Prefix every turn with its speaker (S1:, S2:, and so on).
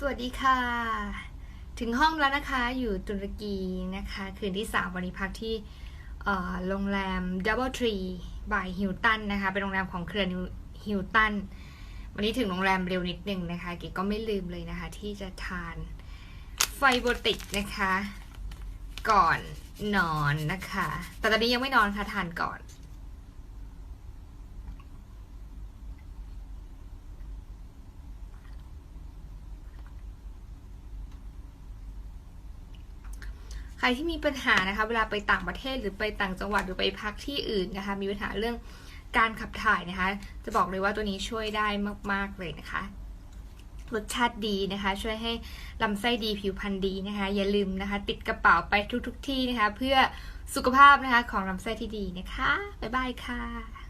S1: สวัสดีค่ะ ถึงห้องแล้วนะคะอยู่ตุรกีนะคะ คืนที่ 3 วันนี้พักที่โรงแรม Double Tree by Hilton นะคะ เป็นโรงแรมของเครือ Hilton วันนี้ถึงโรงแรมเร็วนิดนึงนะคะเก๋ก็ไม่ลืมเลยนะคะ ที่จะทานไฟโบติกนะคะ ก่อนนอนนะคะ แต่ตอนนี้ยังไม่นอนค่ะทานก่อน รที่มีปัญหานะคะ เวลาไปต่างประเทศหรือไปต่างจังหวัดหรือไปพักที่อื่นนะคะ มีปัญหาเรื่องการขับถ่ายนะคะ จะบอกเลยว่าตัวนี้ช่วยได้มาก ๆ เลยนะคะรสชาติดีนะคะ ช่วยให้ลำไส้ดีผิวพรรณดีนะคะ อย่าลืมนะคะ ติดกระเป๋าไปทุกๆทที่นะคะ เพื่อสุขภาพนะคะของลำไส้ที่ดีนะคะ บ๊ายบายค่ะ